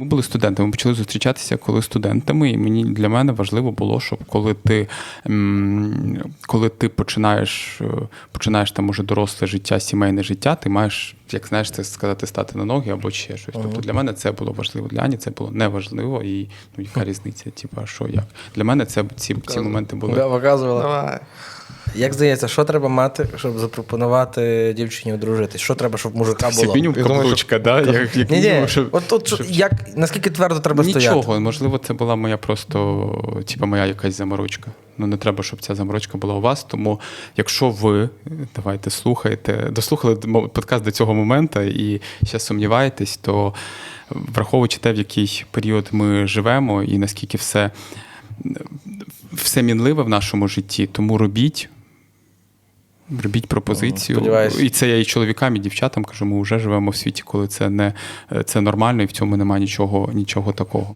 Ми були студентами, ми почали зустрічатися коли студентами, і мені для мене важливо було, щоб коли ти, коли ти починаєш, е, починаєш там уже доросле життя, сімейне життя, ти маєш, як знаєш, це сказати, стати на ноги або ще щось. Тобто для мене це було важливо. Для Ані це було неважливо, і ну, яка різниця? Типа, що як? Для мене це ці, ці моменти були. Да, показувала. Давай. Як здається, що треба мати, щоб запропонувати дівчині одружитись? Що треба, щоб мужика було? мінімум каблучка, да? як, як Ні, мінімум, щоб- От, от, щоб- як, наскільки твердо треба Нічого, стояти? можливо, це була моя просто, типа, моя якась заморочка. Ну, не треба, щоб ця заморочка була у вас. Тому, якщо ви давайте слухаєте, дослухали мо- подкаст до цього моменту і ще сумніваєтесь, то враховуючи те, в який період ми живемо, і наскільки все, все мінливе в нашому житті, тому робіть. Робіть пропозицію. Сподіваюсь. І це я і чоловікам, і дівчатам кажу, ми вже живемо в світі, коли це не це нормально, і в цьому немає нічого, нічого такого.